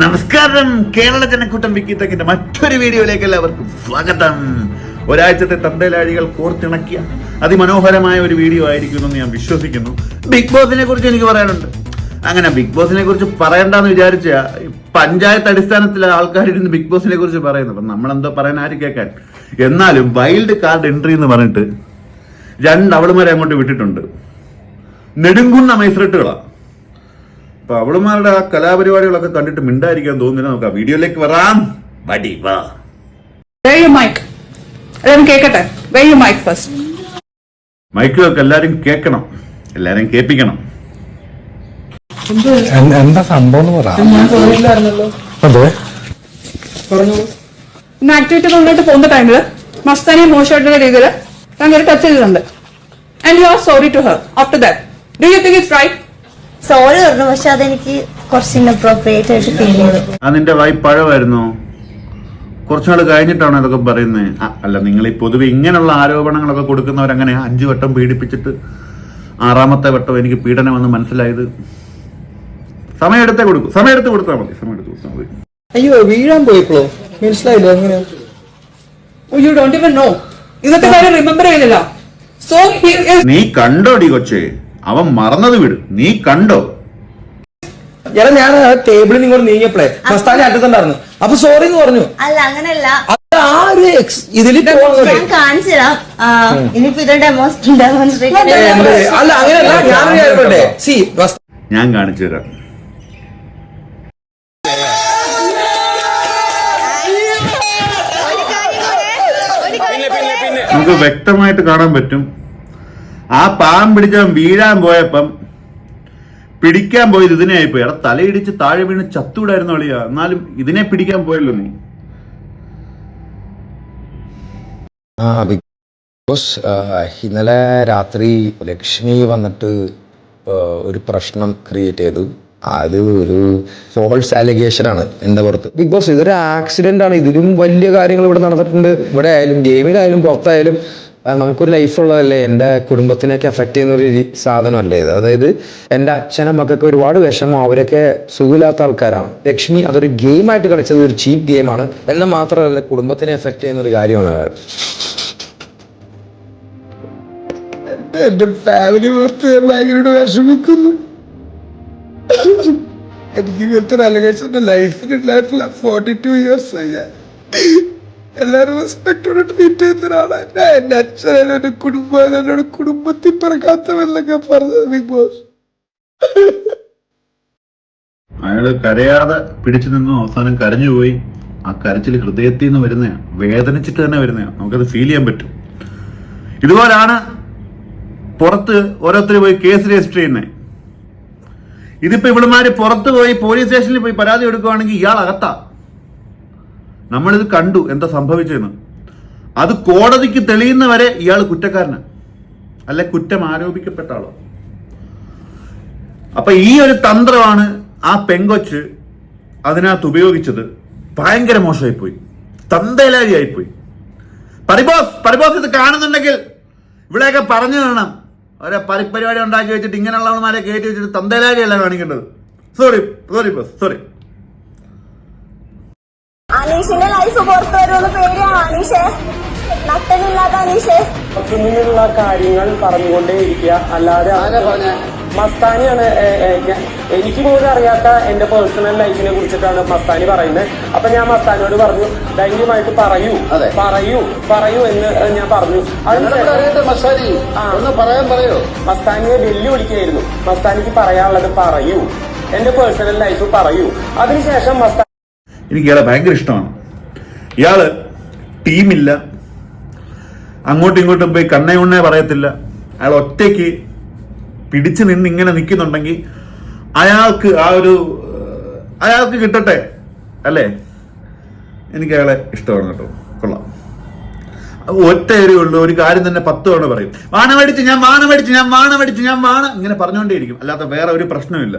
നമസ്കാരം. കേരള ജനക്കൂട്ടം വിക്കിത്തക്കിന്റെ മറ്റൊരു വീഡിയോയിലേക്ക് എല്ലാവർക്കും സ്വാഗതം. ഒരാഴ്ചത്തെ തന്തലാഴികൾ കോർത്തിണക്കിയ അതിമനോഹരമായ ഒരു വീഡിയോ ആയിരിക്കും എന്ന് ഞാൻ വിശ്വസിക്കുന്നു. ബിഗ് ബോസിനെ കുറിച്ച് എനിക്ക് പറയാനുണ്ട്. അങ്ങനെ ബിഗ് ബോസിനെ കുറിച്ച് പറയണ്ടെന്ന് വിചാരിച്ച പഞ്ചായത്ത് അടിസ്ഥാനത്തിലെ ആൾക്കാരിരുന്ന് ബിഗ് ബോസിനെ കുറിച്ച് പറയുന്നു. അപ്പം നമ്മളെന്തോ പറയാൻ ആര് കേൾക്കാൻ? എന്നാലും വൈൽഡ് കാർഡ് എൻട്രി എന്ന് പറഞ്ഞിട്ട് രണ്ട് അവളുമാരെ അങ്ങോട്ട് വിട്ടിട്ടുണ്ട്. നെടുങ്കുന്ന മൈസ്രട്ടുകളാണ് അപ്പൊ അവളുമാരുടെ ആ കലാപരിപാടികളൊക്കെ കണ്ടിട്ട് മിണ്ടായിരിക്കാൻ തോന്നുന്നില്ല. നമുക്ക് ആ വീഡിയോയിലേക്ക് വരാം. വടി വാ. കേക്കട്ടെ. Mic first? മൈക്കിലൊക്കെ എല്ലാരും കേൾക്കണം എല്ലാരും കേൾപ്പിക്കണം. എന്ത്- എന്താ സംഭവം എന്ന് പറ. അതെ ഇന്ന് ആക്ടിവിറ്റി മുന്നോട്ട് പോകുന്ന ടൈമിൽ മസ്താനെ മോശമായിട്ടുള്ള രീതിയിൽ ഞാൻ കയറി ടച്ച് ചെയ്തിട്ടുണ്ട്. And you are sorry to her after that do you think it's right sorry പറഞ്ഞു പക്ഷെ അതെനിക്ക് കുറച്ച് ഇൻഅപ്രോപ്രിയേറ്റ് ആയിട്ട് ഫീൽ ചെയ്തു. അതിന്റെ നിന്റെ വായി പഴമായിരുന്നോ. കുറച്ചുനാൾ കഴിഞ്ഞിട്ടാണ് അതൊക്കെ പറയുന്നത് അല്ല നിങ്ങൾ ഈ പൊതുവെ ഇങ്ങനെയുള്ള ആരോപണങ്ങളൊക്കെ കൊടുക്കുന്നവരങ്ങനെ അഞ്ചു വട്ടം പീഡിപ്പിച്ചിട്ട് ആറാമത്തെ വട്ടം എനിക്ക് പീഡനമെന്ന് മനസ്സിലായത്. സമയമെടുത്തേ കൊടുക്കും. സമയമെടുത്ത് കൊടുത്താൽ മതി. സമയമെടുത്ത് കൊടുത്താൽ മതി. അയ്യോ വീഴാൻ പോയപ്പോഴോ? മനസ്സിലായില്ല എങ്ങനെ യു ഡോണ്ട് ഇവൻ നോ ഇന്നത്തെ കാര്യം റിമെമ്പർ ചെയ്യുന്നില്ല സോ നീ കണ്ടോടി കൊച്ചേ? അവൻ മറന്നത് വിട്. നീ കണ്ടോ? എടാ ഞാൻ ആ ടേബിളിൽ ഇങ്ങോട്ട് നീങ്ങിയപ്പോഴേ മസ്താനി അറ്റത്തുണ്ടായിരുന്നു. അപ്പൊ സോറി എന്ന് പറഞ്ഞു. അല്ല അങ്ങനല്ല ആ ഒരു ഞാൻ ഇനിയിപ്പോ ഇത് ഡെമോൺസ്ട്രേറ്റ്? അല്ല അങ്ങനെയല്ല സി ഞാൻ കാണിച്ചു തരാം. നമുക്ക് വ്യക്തമായിട്ട് കാണാൻ പറ്റും. ആ പാമ്പ് പിടിച്ചവൻ വീഴാൻ പോയപ്പം പിടിക്കാൻ പോയത് ഇതിനെയായി പോയി എടാ തലയിടിച്ച് താഴെ വീണ് ചത്തൂടായിരുന്നു അളിയാ. എന്നാലും ഇതിനെ പിടിക്കാൻ പോയല്ലോ നീ. ആ ബിഗ് ബോസ് ഇന്നലെ രാത്രി ലക്ഷ്മി വന്നിട്ട് ഒരു പ്രശ്നം ക്രിയേറ്റ് ചെയ്തു. അത് ഒരു ഫോൾസ് അലിഗേഷൻ ആണ് എന്റെ പുറത്ത്. ബിഗ് ബോസ് ഇതൊരു ആക്സിഡന്റ് ആണ്. ഇതിലും വലിയ കാര്യങ്ങൾ ഇവിടെ നടന്നിട്ടുണ്ട്. ഇവിടെ ആയാലും ഗെയിമിലായാലും പുറത്തായാലും നമുക്കൊരു ലൈഫുള്ളതല്ലേ എന്റെ കുടുംബത്തിനൊക്കെ എഫക്റ്റ് ചെയ്യുന്ന ഒരു സാധനമല്ലേ ഇത്? അതായത് എന്റെ അച്ഛനും മക്കൾക്ക് ഒരുപാട് വിഷമം. അവരൊക്കെ സുഖമില്ലാത്ത ആൾക്കാരാണ്. ലക്ഷ്മി അതൊരു ഗെയിമായിട്ട് കളിച്ചത് ഒരു ചീപ്പ് ഗെയിമാണ് എന്നെ മാത്രമല്ല കുടുംബത്തിനെ എഫക്റ്റ് ചെയ്യുന്ന ഒരു കാര്യമാണ് എന്റെ ഫാമിലി പുറത്ത് ഭയങ്കര വിഷമിക്കുന്നു. എനിക്ക് ഇങ്ങനത്തെ ലൈഫിൽ ഉണ്ടായിട്ടില്ല ഫോർട്ടി ടു ഇയേഴ്സ് ആയി എല്ലാരും റെസ്പെക്ടോടെ ട്രീറ്റ് ചെയ്യുന്ന ഒരാളാണ് ഞാൻ എന്റെ അച്ഛനും എന്റെ കുടുംബം എന്നോട് കുടുംബത്തിൽ പിറക്കാത്തവെന്നൊക്കെ പറഞ്ഞത് ബിഗ് ബോസ്. അയാൾ കരയാതെ പിടിച്ചു നിന്നു അവസാനം കരഞ്ഞുപോയി ആ കരച്ചിൽ ഹൃദയത്തിൽ നിന്ന് വരുന്നതാണ് വേദനിച്ചിട്ട് തന്നെ വരുന്നതാണ് നമുക്കത് ഫീൽ ചെയ്യാൻ പറ്റും. ഇതുപോലാണ് പുറത്ത് ഓരോരുത്തർ പോയി കേസ് രജിസ്റ്റർ ചെയ്യുന്നത് ഇതിപ്പോ ഇവളുമാര് പുറത്ത് പോയി പോലീസ് സ്റ്റേഷനിൽ പോയി പരാതി കൊടുക്കുവാണെങ്കിൽ ഇയാൾ അകത്താ നമ്മളിത് കണ്ടു എന്താ സംഭവിച്ചതെന്ന് അത് കോടതിക്ക് തെളിയുന്നവരെ ഇയാൾ കുറ്റക്കാരനാണ് അല്ലെ കുറ്റം ആരോപിക്കപ്പെട്ട ആളോ. അപ്പൊ ഈ ഒരു തന്ത്രമാണ് ആ പെങ്കൊച്ച് അതിനകത്ത് ഉപയോഗിച്ചത്. ഭയങ്കര മോശമായി പോയി തന്തേലാരിയായി പരിബോസ് പരിബോസ് ഇത് കാണുന്നുണ്ടെങ്കിൽ ഇവിടെയൊക്കെ പറഞ്ഞു തരണം. അവരെ പരിപരിപാടി ഉണ്ടാക്കി വെച്ചിട്ട് ഇങ്ങനെയുള്ളവന്മാരെ കയറ്റി വെച്ചിട്ട് തന്തേലാരിയല്ല കാണിക്കേണ്ടത്. സോറി സോറി ബോസ് സോറി അനീഷിന്റെ ലൈഫ് പുറത്തു വരുമെന്ന് പേടിയാണ് അനീഷേ നട്ടനില്ലാത്ത അനീഷേ. ഇങ്ങനെയുള്ള കാര്യങ്ങൾ പറഞ്ഞുകൊണ്ടേ ഇരിക്കുക. അല്ലാതെ മസ്താനിയാണ് എനിക്ക് പോലും അറിയാത്ത എന്റെ പേഴ്സണൽ ലൈഫിനെ കുറിച്ചിട്ടാണ് മസ്താനി പറയുന്നത്. അപ്പൊ ഞാൻ മസ്താനിയോട് പറഞ്ഞു ധൈര്യമായിട്ട് പറയൂ പറയൂ പറയൂ എന്ന് ഞാൻ പറഞ്ഞു. അതിന് പറയാൻ പറയോ? മസ്താനിയെ വെല്ലുവിളിക്കുകയായിരുന്നു. മസ്താനിക്ക് പറയാനുള്ളത് പറയൂ. എന്റെ പേഴ്സണൽ ലൈഫ് പറയൂ. അതിനുശേഷം മസ്താനി എനിക്ക് ഇയാളെ ഭയങ്കര ഇഷ്ടമാണ്. ഇയാൾ ടീമില്ല. അങ്ങോട്ടും ഇങ്ങോട്ടും പോയി കണ്ണേ ഉണ്ണേ പറയത്തില്ല. അയാൾ ഒറ്റയ്ക്ക് പിടിച്ചു നിന്ന് ഇങ്ങനെ നിൽക്കുന്നുണ്ടെങ്കിൽ അയാൾക്ക് ആ ഒരു അയാൾക്ക് കിട്ടട്ടെ അല്ലേ? എനിക്ക് അയാളെ ഇഷ്ടമാണ് കേട്ടോ. കൊള്ളാം. ഒറ്റ ഉള്ളൂ ഒരു കാര്യം തന്നെ പത്ത് തവണ പറയും. വാണമടിച്ച് ഞാൻ വാണമടിച്ച് ഞാൻ വാണമടിച്ച് ഞാൻ വാണ ഇങ്ങനെ പറഞ്ഞുകൊണ്ടേയിരിക്കും. അല്ലാത്ത വേറെ ഒരു പ്രശ്നമില്ല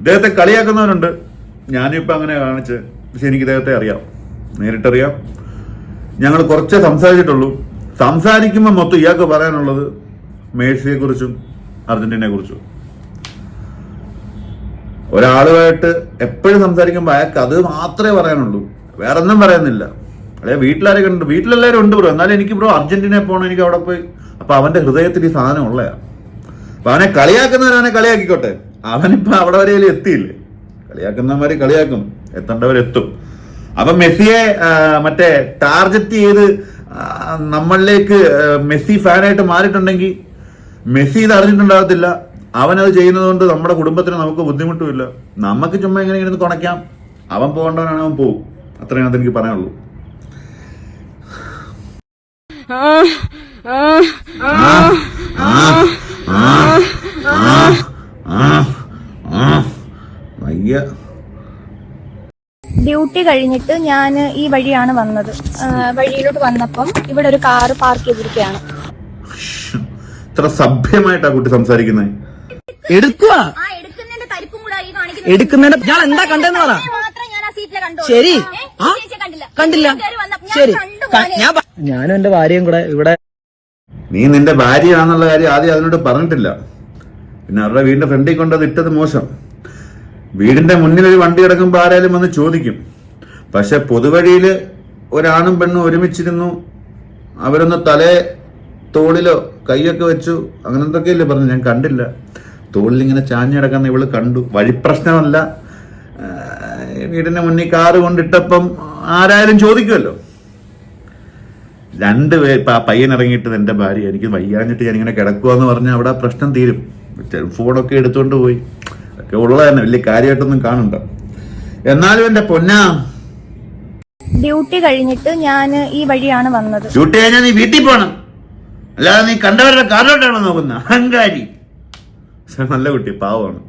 ഇദ്ദേഹത്തെ കളിയാക്കുന്നവനുണ്ട്. ഞാനിപ്പോ അങ്ങനെ കാണിച്ച് പക്ഷെ എനിക്ക് ഇദ്ദേഹത്തെ അറിയാം. നേരിട്ടറിയാം. ഞങ്ങൾ കുറച്ചേ സംസാരിച്ചിട്ടുള്ളൂ. സംസാരിക്കുമ്പോൾ മൊത്തം ഇയാൾക്ക് പറയാനുള്ളത് മേഴ്സിയെ കുറിച്ചും അർജന്റീനയെ കുറിച്ചും ഒരാളുമായിട്ട് എപ്പോഴും സംസാരിക്കുമ്പോൾ അയാൾക്ക് അത് മാത്രമേ പറയാനുള്ളൂ. വേറെ ഒന്നും പറയുന്നില്ല അല്ലെ വീട്ടിലാരൊക്കെ ഉണ്ട്? വീട്ടിലെല്ലാവരും ഉണ്ട് ബ്രോ. എന്നാലും എനിക്ക് ബ്രോ അർജന്റീനയെ പോകണം എനിക്ക് അവിടെ പോയി. അപ്പോൾ അവന്റെ ഹൃദയത്തിൽ ഈ സാധനം ഉള്ളതാണ് അപ്പൊ അവനെ കളിയാക്കുന്നവരവനെ കളിയാക്കിക്കോട്ടെ. അവനിപ്പോ അവിടെ വരെ എത്തിയില്ലേ? കളിയാക്കുന്നവന്മാര് കളിയാക്കും എത്തേണ്ടവരെത്തും അപ്പൊ മെസ്സിയെ മറ്റേ ടാർഗറ്റ് ചെയ്ത് നമ്മളിലേക്ക് മെസ്സി ഫാനായിട്ട് മാറിയിട്ടുണ്ടെങ്കിൽ മെസ്സി ഇത് അറിഞ്ഞിട്ടുണ്ടാകത്തില്ല അവനത് ചെയ്യുന്നത് കൊണ്ട് നമ്മുടെ കുടുംബത്തിന് നമുക്ക് ബുദ്ധിമുട്ടുമില്ല നമുക്ക് ചുമ്മാ എങ്ങനെ ഇരുന്ന് കുണയ്ക്കാം അവൻ പോകേണ്ടവനാണ് അവൻ പോകും അത്രയാണ് അതെനിക്ക് പറയാനുള്ളൂ ആ, ആ, ആ, ആ, ആ. വയ്യ ഡ്യൂട്ടി കഴിഞ്ഞിട്ട് ഞാൻ ഈ വഴിയാണ് വന്നത്. വഴിയിലോട്ട് വന്നപ്പം ഇവിടെ ഒരു കാറ് പാർക്ക് ചെയ്തിരിക്കുകയാണ്. ഇത്ര സഭ്യമായിട്ടാ കുട്ടി സംസാരിക്കുന്നത് എടുക്കുക ആ എടുക്കുന്നതിന്റെ ഞാൻ എന്താ കണ്ടെന്ന് പറ. മാത്രം ഞാൻ ആ സീറ്റിലെ കണ്ടു. ശരി. കണ്ടില്ല. ശരി. ഞാനും എന്റെ ഭാര്യയും കൂടെ ഇവിടെ നീ നിന്റെ ഭാര്യയാണെന്നുള്ള കാര്യം ആദ്യം അതിനോട് പറഞ്ഞിട്ടില്ല. പിന്നെ അവരുടെ വീടിന്റെ ഫ്രണ്ടിൽ കൊണ്ടത് ഇട്ടത് മോശം. വീടിന്റെ മുന്നിൽ ഒരു വണ്ടി കിടക്കുമ്പോൾ ആരായാലും വന്ന് ചോദിക്കും. പക്ഷെ പൊതുവഴിയിൽ ഒരാണും പെണ്ണും ഒരുമിച്ചിരുന്നു. അവരൊന്ന് തലേ തോളിലോ കൈയൊക്കെ വെച്ചു. അങ്ങനെ എന്തൊക്കെയല്ലേ പറഞ്ഞു? ഞാൻ കണ്ടില്ല. തോളിൽ ഇങ്ങനെ ചാഞ്ഞു കിടക്കുന്ന ഇവൾ കണ്ടു. വഴിപ്രശ്നമല്ല. വീടിന്റെ മുന്നിൽ കാറ് കൊണ്ടിട്ടപ്പം ആരായാലും ചോദിക്കുമല്ലോ രണ്ട് പേര് ഇപ്പൊ ആ പയ്യൻ ഇറങ്ങിയിട്ട് എന്റെ ഭാര്യ. എനിക്ക് വയ്യാഞ്ഞിട്ട് ഞാൻ ഇങ്ങനെ കിടക്കുവാന്ന് പറഞ്ഞാൽ അവിടെ പ്രശ്നം തീരും. ഫോണൊക്കെ എടുത്തുകൊണ്ട് പോയി. ഒക്കെ ഉള്ളത് തന്നെ വലിയ കാര്യമായിട്ടൊന്നും കാണണ്ട. എന്നാലും എന്റെ പൊന്ന ഡ്യൂട്ടി കഴിഞ്ഞിട്ട് ഞാൻ ഈ വഴിയാണ് വന്നത്. ഡ്യൂട്ടി കഴിഞ്ഞാൽ നീ വീട്ടിൽ പോണം. അല്ലാതെ നീ കണ്ടവരുടെ കാറിലോട്ടാണോ നോക്കുന്ന? അഹങ്കാരി. നല്ല കുട്ടി പാവമാണ്.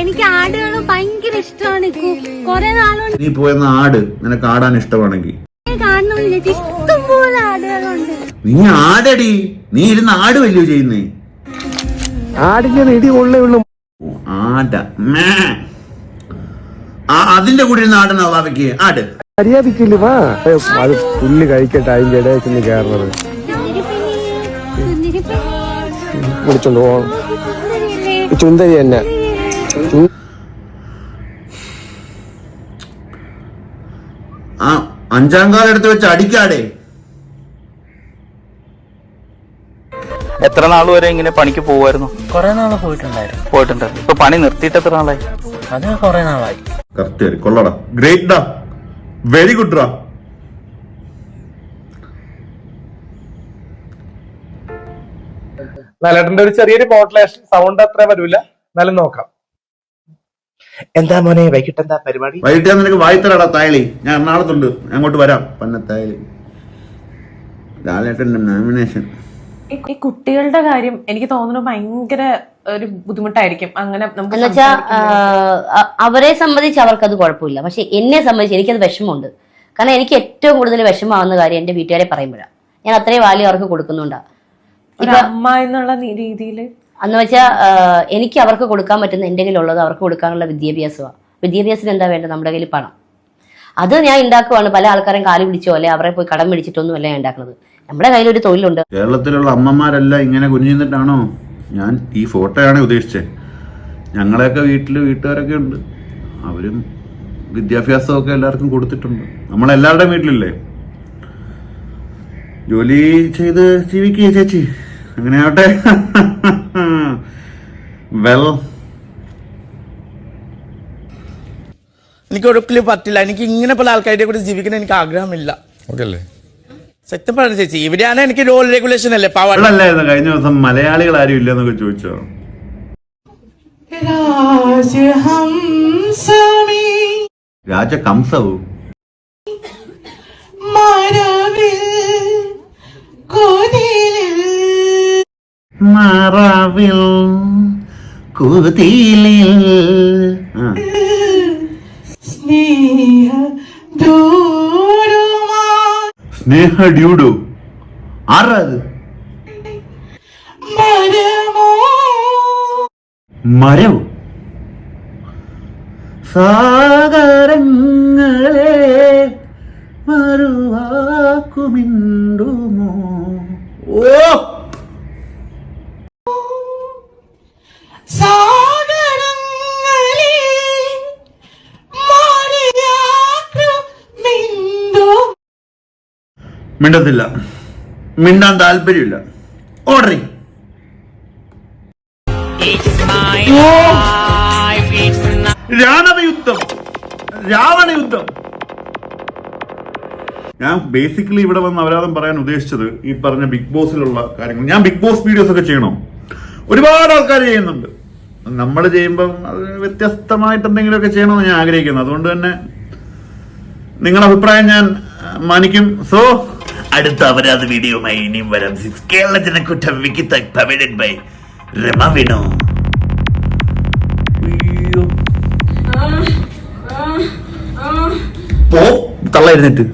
എനിക്ക് ആടുകൾ ഭയങ്കര ഇഷ്ടമാണ് കൊറേ നാളുകൊണ്ട് നീ പോയെന്ന ആട്. നിനക്ക് ആടാൻ ഇഷ്ടമാണെങ്കിൽ കാണുന്നില്ല ഇഷ്ടംപോലെ ആടുകളുണ്ട്. നീ ആടടി. നീ ഇരുന്ന് ആട് വല്ലയോ ചെയ്യുന്നേ. ആടിങ്ങനെ നെടി കൊള്ളേ ഉള്ളു. ആട. അതിന്റെ കൂടെ ഇരുന്ന് ആട്. മര്യാദക്കില്ല വാ. അത് പുല്ല് കഴിക്കട്ടെ അതിന്റെ ഇടയിൽ ചെന്ന് കയറുന്നത് വിളിച്ചോണ്ട് പോകണം ചുന്തരി തന്നെ. ആ അഞ്ചാം കാലം എടുത്ത് വെച്ച് അടിക്കാടേ. എത്ര നാൾ വരെ ഇങ്ങനെ പണിക്ക് പോവായിരുന്നു? കൊറേ നാൾ പോയിട്ടുണ്ടായിരുന്നു. പോയിട്ടുണ്ട് ഇപ്പൊ പണി നിർത്തിയിട്ട് എത്ര നാളായി? അത് കൊറേ നാളായി. കറക്റ്റ് കൊള്ളടാ. ഗ്രേറ്റ് ഡാ. വെരി ഗുഡ് ഡാ. ഒരു ചെറിയൊരു മോഡുലേഷൻ സൗണ്ട് അത്ര വരില്ല എന്നാലും നോക്കാം. എന്താ മോനെ വൈകിട്ട് എന്താ പരിപാടി? വൈകിട്ട് ഞാൻ നിനക്ക് വായിത്തരാടാ തായലി. ഞാൻ എറണാകുളത്തുണ്ട്. അങ്ങോട്ട് വരാം. പന്ന തായലി ലാലേട്ടന്റെ നോമിനേഷൻ ഈ കുട്ടികളുടെ കാര്യം എനിക്ക് തോന്നുന്നു ഭയങ്കര ഒരു ബുദ്ധിമുട്ടായിരിക്കും. അങ്ങനെ നമുക്ക്. അവരെ സംബന്ധിച്ച് അവർക്കത് കുഴപ്പമില്ല. പക്ഷെ എന്നെ സംബന്ധിച്ച് എനിക്കത് വിഷമമുണ്ട്. കാരണം എനിക്ക് ഏറ്റവും കൂടുതൽ വിഷമാവുന്ന കാര്യം എന്റെ വീട്ടുകാരെ പറയുമ്പോഴാണ് ഞാൻ അത്രയും വാല്യം അവർക്ക് കൊടുക്കുന്നുണ്ടാ. ഒരു അമ്മ എന്നുള്ള രീതിയിൽ എന്ന് വെച്ചാൽ എനിക്ക് അവർക്ക് കൊടുക്കാൻ പറ്റുന്ന എന്റെ കയ്യിലുള്ളത് അവർക്ക് കൊടുക്കാനുള്ള വിദ്യാഭ്യാസമാണ് വിദ്യാഭ്യാസത്തിന് എന്താ വേണ്ടത്? നമ്മുടെ കയ്യിൽ പണം. അത് ഞാൻ ഉണ്ടാക്കുവാണ് പല ആൾക്കാരും കാലു പിടിച്ചോ അല്ലെ അവരെ പോയി കടം പിടിച്ചിട്ടൊന്നും അല്ല ഞാൻ ഉണ്ടാക്കുന്നത് നമ്മുടെ കയ്യിൽ ഒരു തൊഴിലുണ്ട്. കേരളത്തിലുള്ള അമ്മമാരെല്ലാം ഇങ്ങനെ കുഞ്ഞിന്നിട്ടാണോ ഞാൻ ഈ ഫോട്ടോയാണ് ഉദ്ദേശിച്ചത് ഞങ്ങളെയൊക്കെ വീട്ടിൽ വീട്ടുകാരൊക്കെ ഉണ്ട്. അവരും വിദ്യാഭ്യാസമൊക്കെ എല്ലാവർക്കും കൊടുത്തിട്ടുണ്ട്. നമ്മളെല്ലാവരുടെയും വീട്ടിലില്ലേ? ജോലി ചെയ്ത് ജീവിക്കുക ചേച്ചി. അങ്ങനെ ആവട്ടെ. വെൽ എനിക്ക് ഒരിക്കലും പറ്റില്ല. എനിക്ക് ഇങ്ങനെ പല ആൾക്കാരുടെ കൂടെ ജീവിക്കാൻ എനിക്ക് ആഗ്രഹമില്ല. സത്യം പറഞ്ഞു ചേച്ചി ഇവിടെയാണ് എനിക്ക് റോൾ റെഗുലേഷൻ അല്ലേ പവർ അല്ലായിരുന്നു കഴിഞ്ഞ ദിവസം മലയാളികൾ ആരും ഇല്ലെന്നൊക്കെ ചോദിച്ചോ? രാജകംസവും? മറവിൽ കുതിലിൽ. ആ. സ്നേഹ ഡ്യൂഡു ആരാ അത്? മരവും സാഗരങ്ങളെ മറുവാക്കുമിണ്ടുമോ മിണ്ടത്തില്ല. മിണ്ടാൻ താല്പര്യമില്ല. ഓർഡർ രാണവയുദ്ധം. രാവണയുദ്ധം. രാവണ യുദ്ധം ഞാൻ ബേസിക്കലി ഇവിടെ വന്ന് അവരാദം പറയാൻ ഉദ്ദേശിച്ചത് ഈ പറഞ്ഞ ബിഗ് ബോസിലുള്ള കാര്യങ്ങൾ. ഞാൻ ബിഗ് ബോസ് വീഡിയോസ് ഒക്കെ ചെയ്യണോ? ഒരുപാട് ആൾക്കാർ ചെയ്യുന്നുണ്ട്. നമ്മൾ ചെയ്യുമ്പം അത് വ്യത്യസ്തമായിട്ട് എന്തെങ്കിലുമൊക്കെ ചെയ്യണമെന്ന് ഞാൻ ആഗ്രഹിക്കുന്നു. അതുകൊണ്ട് തന്നെ നിങ്ങളുടെ അഭിപ്രായം ഞാൻ മാനിക്കും. സോ അടുത്ത അപരാധ വീഡിയോയുമായി ഇനിയും വരാം. കേരളത്തിനെ കുറ്റം വിക്കിത്ത പവേഡഡ് ബൈ രമ വിനോ. പോ തള്ള എഴുന്നേറ്റ്